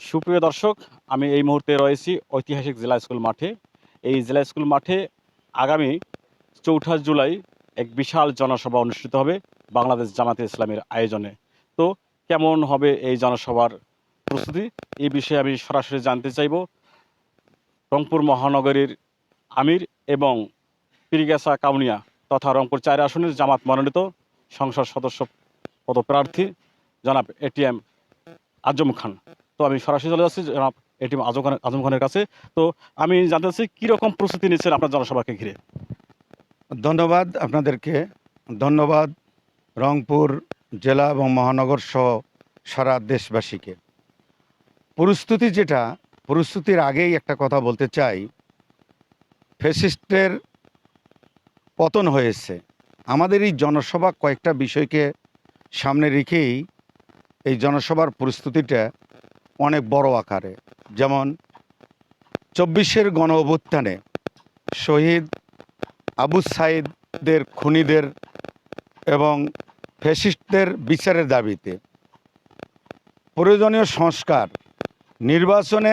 সুপ্রিয় দর্শক, আমি এই মুহূর্তে রয়েছি ঐতিহাসিক জেলা স্কুল মাঠে। এই জেলা স্কুল মাঠে আগামী চৌঠা জুলাই এক বিশাল জনসভা অনুষ্ঠিত হবে বাংলাদেশ জামাতে ইসলামের আয়োজনে। তো কেমন হবে এই জনসভার প্রস্তুতি? এই বিষয়ে আমি সরাসরি জানতে চাইব রংপুর মহানগরীর আমির এবং পিরিগাছা কাউনিয়া তথা রংপুর চার আসনের জামাত মনোনীত সংসদ সদস্য পদপ্রার্থী জনাব এটিএম আজম খান। তো আমি সরাসরি চলে যাচ্ছি জনাব এটিএম আজম খান আজম খানের কাছে। তো আমি জানতে চাচ্ছি কীরকম প্রস্তুতি নিচ্ছেন আপনার জনসভাকে ঘিরে? ধন্যবাদ আপনাদেরকে। ধন্যবাদ রংপুর জেলা এবং মহানগর সহ সারা দেশবাসীকে। প্রস্তুতি যেটা, প্রস্তুতির আগেই একটা কথা বলতে চাই। ফেসিস্টের পতন হয়েছে। আমাদের এই জনসভা কয়েকটা বিষয়কে সামনে রেখেই এই জনসভার প্রস্তুতিটা অনেক বড় আকারে। যেমন চব্বিশের গণ অভ্যুত্থানে শহীদ আবু সাইদদের খুনিদের এবং ফ্যাসিস্টদের বিচারের দাবিতে প্রয়োজনীয় সংস্কার, নির্বাচনে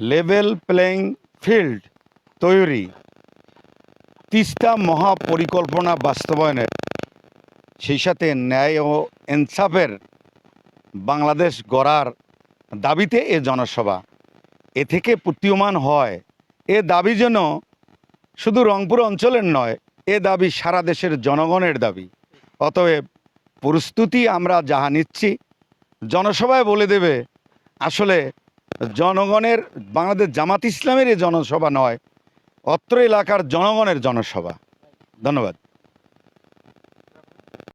লেভেল প্লেয়িং ফিল্ড তৈরি তিস্তা মহাপরিকল্পনা বাস্তবায়নের সেই সাথে ন্যায় ও ইনসাফের বাংলাদেশ গড়ার দাবিতে এ জনসভা। এ থেকে প্রতীয়মান হয়, এ দাবি যেন শুধু রংপুর অঞ্চলের নয়, এ দাবি সারা দেশের জনগণের দাবি। অতএব প্রস্তুতি আমরা যাহা নিচ্ছি, জনসভায় বলে দেবে, আসলে জনগণের, বাংলাদেশ জামাত ইসলামের এই জনসভা নয়, অত্র এলাকার জনগণের জনসভা। ধন্যবাদ।